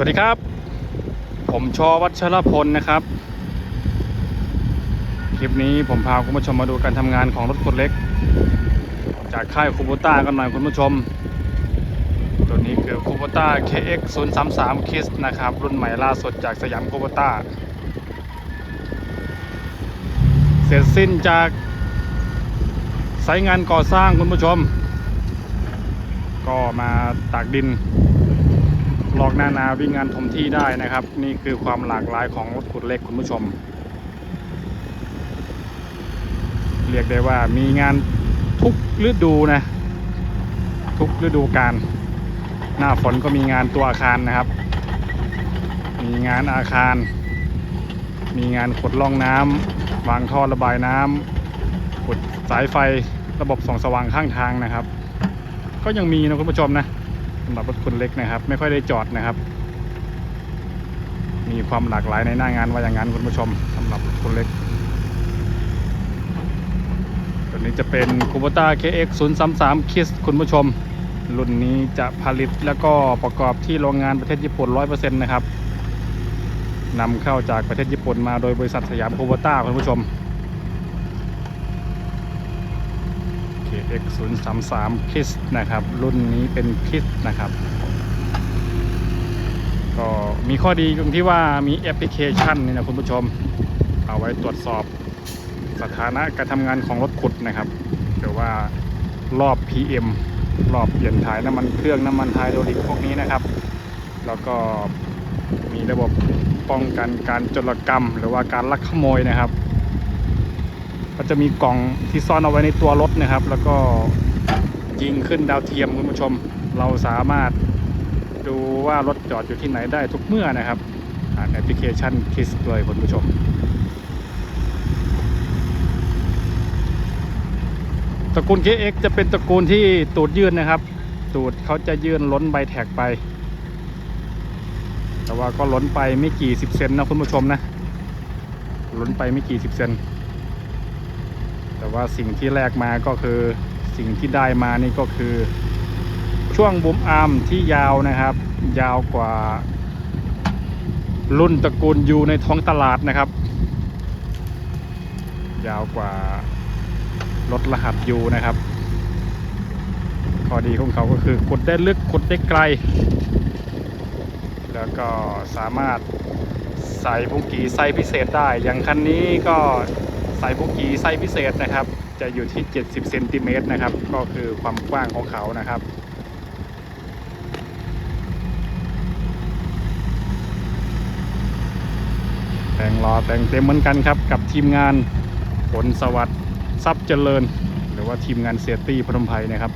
วัสดีครับ ผมชอวัชรพลนะครับ คลิปนี้ผมพาคุณผู้ชมมาดูการทำงานของรถขุดเล็ก จากค่ายคูโบต้ากันหน่อยคุณผู้ชม ตัวนี้คือคูโบต้า KX 0 3 3 k i s นะครับ รุ่นใหม่ล่าสุดจากสยามคูโบต้า เสร็จสิ้นจากไซต์งานก่อสร้างคุณผู้ชม ก็มาตากดิน ลอกหน้านาวิ่งงานถมที่ได้นะครับ นี่คือความหลากหลายของรถขุดเล็กคุณผู้ชม เรียกได้ว่ามีงานทุกฤดูนะ ทุกฤดูกาลหน้าฝนก็มีงานตัวอาคารนะครับ มีงานอาคาร มีงานขุดล่องน้ำวางท่อระบายน้ำขุดสายไฟระบบส่องสว่างข้างทางนะครับ ก็ยังมีนะคุณผู้ชมนะ สำหรับรถคุณเล็กนะครับ ไม่ค่อยได้จอดนะครับ มีความหลากหลายในหน้างานว่าอย่างนั้นคุณผู้ชมสำหรับรถคุณเล็กตัวนี้จะเป็น Kubota KX 0 3 3 KISS คุณผู้ชม รุ่นนี้จะผลิตแล้วก็ประกอบที่โรงงานประเทศญี่ปุ่น 100%นะครับนำเข้าจากประเทศญี่ปุ่นมาโดยบริษัทสยามคูโบต้าคุณผู้ชม x033kiss นะครับ รุ่นนี้เป็น KISS นะครับ ก็มีข้อดีตรงที่ว่ามีแอปพลิเคชันนี่นะคุณผู้ชม เอาไว้ตรวจสอบสถานะการทำงานของรถขุดนะครับหรือว่ารอบ PM รอบเปลี่ยนถ่ายน้ำมันเครื่องน้ำมันไฮดรอลิกพวกนี้นะครับ แล้วก็มีระบบป้องกันการจรกรรม หรือว่าการลักขโมยนะครับ ก็จะมีกล่องที่ซ่อนเอาไว้ในตัวรถนะครับ แล้วก็ยิงขึ้นดาวเทียมคุณผู้ชม เราสามารถดูว่ารถจอดอยู่ที่ไหนได้ทุกเมื่อนะครับผ่านแอปพลิเคชัน KISS เลยคุณผู้ชมตระกูล KX จะเป็นตระกูลที่ตูดยื่นนะครับ ตูดเขาจะยื่นล้นใบแท็กไป แต่ว่าก็ล้นไปไม่กี่สิบเซนนะคุณผู้ชมนะ ล้นไปไม่กี่สิบเซน แต่ว่าสิ่งที่แรกมาก็คือสิ่งที่ได้มานี่ก็คือ ช่วงบุมอาร์มที่ยาวนะครับ ยาวกว่า รุ่นตระกูลยูในท้องตลาดนะครับ ยาวกว่ารถรหัสยูนะครับข้อดีของเขาก็คือขุดได้ลึกขุดได้ไกล แล้วก็สามารถใส่บุกีไซส์พิเศษได้ อย่างคันนี้ก็ ใส่บุกีไซส์พิเศษนะครับ จะอยู่ที่ 70เซนติเมตรนะครับ ก็คือความกว้างของเขานะครับแต่งรอแต่งเต็มเหมือนกันครับ กับทีมงานผลสวัสดิ์ทรัพย์เจริญ หรือว่าทีมงานเสียตี้พนมไพรนะครับ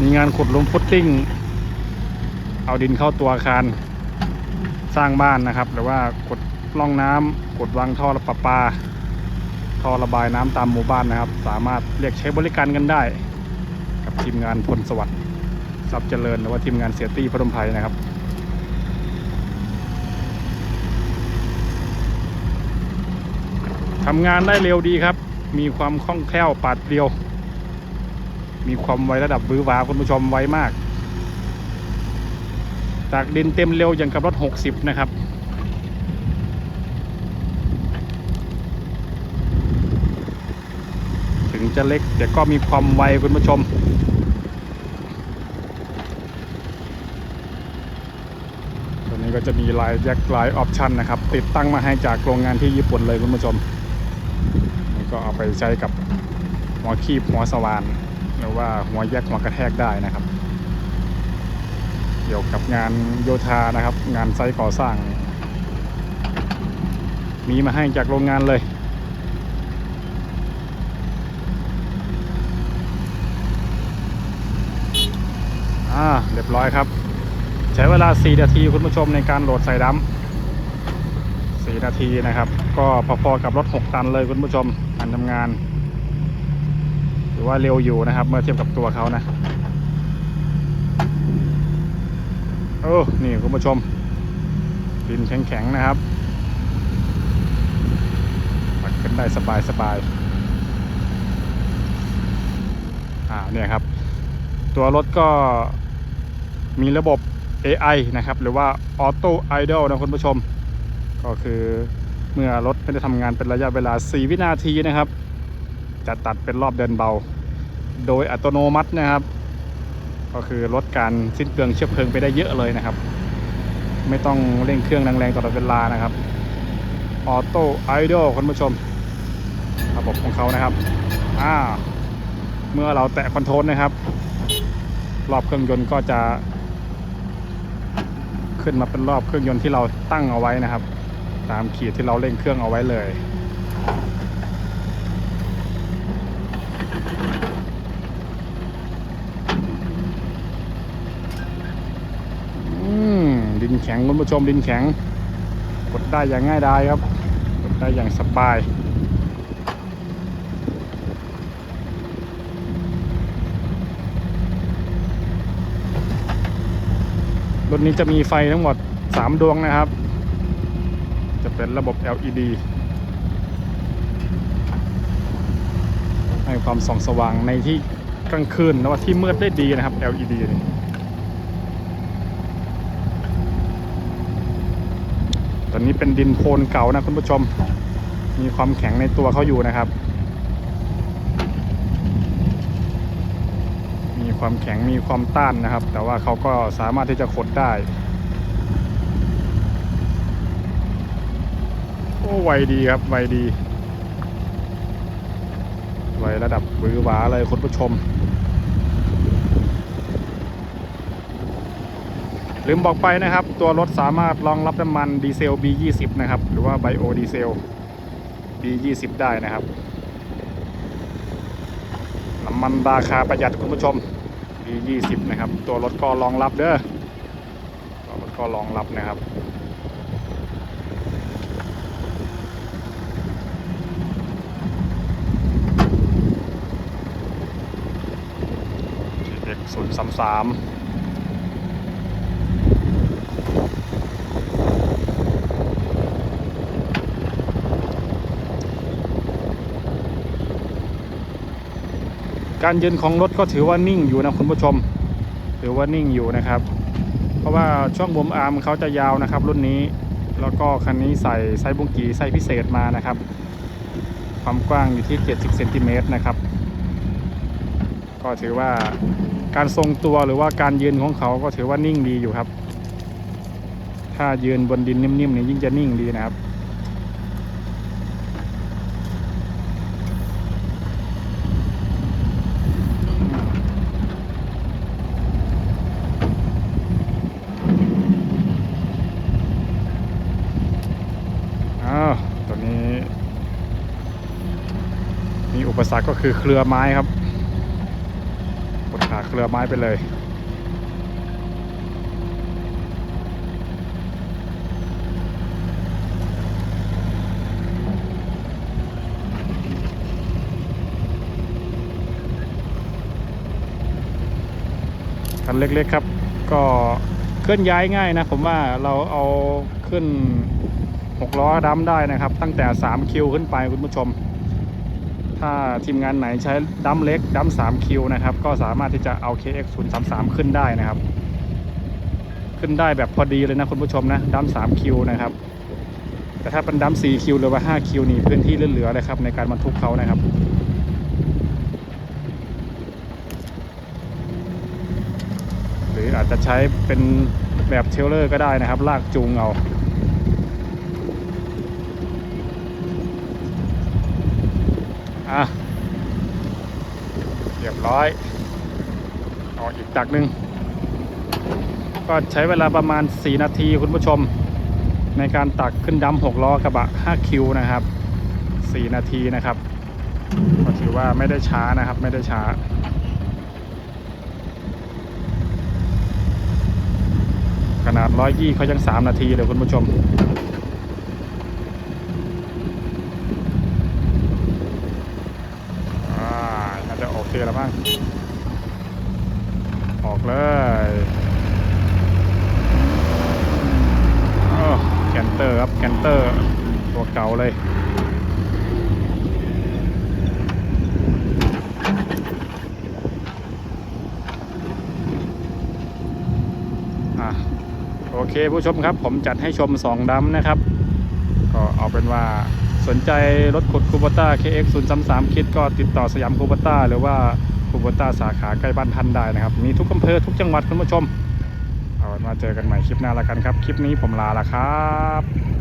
มีงานขุดลุมฟุตติ้ง เอาดินเข้าตัวอาคาร สร้างบ้านนะครับ หรือว่าขุดร่องน้ำขุดวางท่อระปาปาท่อระบายน้ำตามหมู่บ้านนะครับ สามารถเรียกใช้บริการกันได้ กับทีมงานพลสวัสดิ์ทรัพย์เจริญหรือว่าทีมงานเสียตี้พนมไพรนะครับทำงานได้เร็วดีครับ มีความคล่องแคล่วปาดเปรียว มีความไวระดับบื้อหวาคุณผู้ชมไวมาก จากดินเต็มเร็วอย่างกับรถ 60 นะครับ ถึงจะเล็กแต่ก็มีความไวคุณผู้ชม ตัวนี้ก็จะมีลายแจ็คลายออปชันนะครับ ติดตั้งมาให้จากโรงงานที่ญี่ปุ่นเลยคุณผู้ชมนี่ก็เอาไปใช้กับหัวคีบหัวสว่านหรือว่าหัวแยกหัวกระแทกได้นะครับ เกี่ยวกับงานโยธานะครับ งานไซต์ก่อสร้าง มีมาให้จากโรงงานเลยอ่าเรียบร้อยครับ ใช้เวลา 4 นาทีคุณผู้ชมในการโหลดใส่ดัม4นาทีนะครับ ก็พอๆกับรถ 6 ตันเลยคุณผู้ชมการทำงาน ถือว่าเร็วอยู่นะครับ เมื่อเทียบกับตัวเขานะ อ้นี่คุณผู้ชมดินแข็งๆนะครับปัดขึ้นได้สบายๆอ่าเนี่ยครับ ตัวรถก็มีระบบ AI นะครับ หรือว่า Auto Idle นะคุณผู้ชม ก็คือเมื่อรถไม่ได้ทำงานเป็นระยะเวลา 4 วินาทีนะครับ จะตัดเป็นรอบเดินเบา โดยอัตโนมัตินะครับ ก็คือลดการสิ้นเปลืองเชื้อเพลิงไปได้เยอะเลยนะครับ ไม่ต้องเร่งเครื่องแรงๆตลอดเวลานะครับ Auto Idle คุณผู้ชม ระบบของเขานะครับอ่าเมื่อเราแตะคอนโทรลนะครับ รอบเครื่องยนต์ก็จะ ขึ้นมาเป็นรอบเครื่องยนต์ที่เราตั้งเอาไว้นะครับ ตามขีดที่เราเร่งเครื่องเอาไว้เลย ดินแข็งคุณผู้ชมดินแข็ง กดได้อย่างง่ายดายครับ กดได้อย่างสบายรถนี้จะมีไฟทั้งหมด 3 ดวงนะครับ จะเป็นระบบ LED ให้ความส่องสว่างในที่กลางคืนและว่าที่มืดได้ดีนะครับ LED นี่ ตอนนี้เป็นดินโคลนเก่านะคุณผู้ชม มีความแข็งในตัวเขาอยู่นะครับ มีความแข็งมีความต้านนะครับ แต่ว่าเขาก็สามารถที่จะขดได้โอ้ไวดีครับไวดีไวระดับหวือหวาเลยคุณผู้ชม ลืมบอกไปนะครับ ตัวรถสามารถรองรับน้ำมันดีเซล B20 นะครับ หรือว่าไบโอดีเซล B20 ได้นะครับ น้ำมันราคาประหยัดคุณผู้ชม B20 นะครับ ตัวรถก็รองรับเด้อตัวรถก็รองรับนะครับศูนย์สามสาม การยืนของรถก็ถือว่านิ่งอยู่นะคุณผู้ชม ถือว่านิ่งอยู่นะครับ เพราะว่าช่วงบุมอาร์มเขาจะยาวนะครับ รุ่นนี้แล้วก็คันนี้ใส่ไซส์บุงกีไซส์พิเศษมานะครับ ความกว้างอยู่ที่ 70เซนติเมตรนะครับ ก็ถือว่าการทรงตัวหรือว่าการยืนของเขาก็ถือว่านิ่งดีอยู่ครับ ถ้ายืนบนดินนิ่มๆนี่ยิ่งจะนิ่งดีนะครับ อ้าวตัวนี้ มีอุปสรรคก็คือเครือไม้ครับกดขาเครือไม้ไปเลยคันเล็กๆครับ ก็เคลื่อนย้ายง่ายนะ ผมว่าเราเอาขึ้น 6ล้อดัมได้นะครับ ตั้งแต่ 3 คิวขึ้นไปคุณผู้ชม ถ้าทีมงานไหนใช้ดัมเล็กดัม3คิวนะครับ ก็สามารถที่จะเอา KX 0 3 3ขึ้นได้นะครับ ขึ้นได้แบบพอดีเลยนะคุณผู้ชมนะดัม3คิวนะครับ แต่ถ้าเป็นดัม4คิวหรือว่า 5 คิวนี่พื้นที่เหลือๆเลยครับในการบรรทุกเขานะครับหรืออาจจะใช้เป็นแบบเทรลเลอร์ก็ได้นะครับ ลากจูงเอา อะเรียบร้อยเอาอีกตักหนึ่งก็ใช้เวลาประมาณ 4 นาทีคุณผู้ชม ในการตักขึ้นดำ6ล้อกระบะ 5 คิวนะครับ 4 นาทีนะครับก็ถือว่าไม่ได้ช้านะครับ ไม่ได้ช้าขนาด120เขายัง3นาทีเลยคุณผู้ชม อแล้วบ้าง ออกเลยโอ้แคนเตอร์ครับแคนเตอร์ ตัวเก่าเลยโอเคผู้ชมครับผมจัดให้ชม 2ดำนะครับ ก็เอาเป็นว่า สนใจรถขุดคูโบต้า KX 0 3 3คิดก็ติดต่อสยามคูโบต้าหรือว่าคูโบต้าสาขาใกล้บ้านท่านได้นะครับ มีทุกอำเภอทุกจังหวัดคุณผู้ชม เอามาเจอกันใหม่คลิปหน้าละกันครับ คลิปนี้ผมลาละครับ